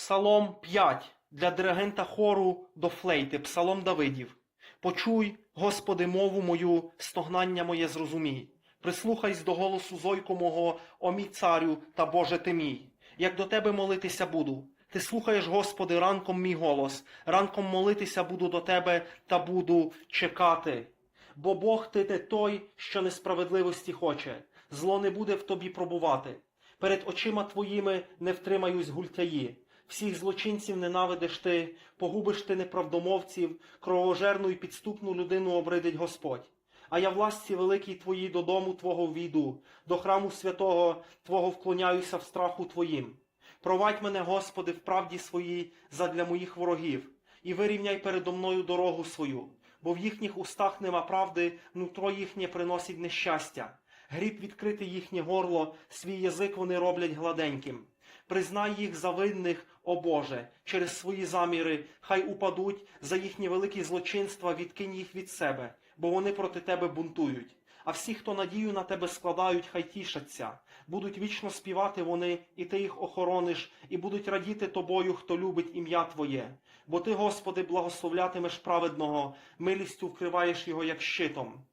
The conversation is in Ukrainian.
Псалом 5 для диригента хору до флейти, Псалом Давидів. Почуй, Господи, мову мою, стогнання моє зрозумій. Прислухайся до голосу зойку мого, о мій царю та Боже ти мій. Як до тебе молитися буду. Ти слухаєш, Господи, ранком мій голос, ранком молитися буду до тебе та буду чекати. Бо Бог ти не той, що несправедливості хоче, зло не буде в тобі пробувати. Перед очима твоїми не втримаюсь гультяї. Всіх злочинців ненавидиш ти, погубиш ти неправдомовців, кровожерну і підступну людину обридить Господь. А я власті великій твоїй додому Твого війду, до храму святого Твого вклоняюся в страху Твоїм. Провадь мене, Господи, в правді своїй задля моїх ворогів, і вирівняй передо мною дорогу свою, бо в їхніх устах нема правди, нутро їхнє приносить нещастя. Гріб відкрити їхнє горло, свій язик вони роблять гладеньким. Признай їх за винних, о Боже, через свої заміри, хай упадуть за їхні великі злочинства, відкинь їх від себе, бо вони проти тебе бунтують. А всі, хто надію на тебе складають, хай тішаться, будуть вічно співати вони, і ти їх охорониш, і будуть радіти тобою, хто любить ім'я Твоє. Бо ти, Господи, благословлятимеш праведного, милістю вкриваєш його як щитом.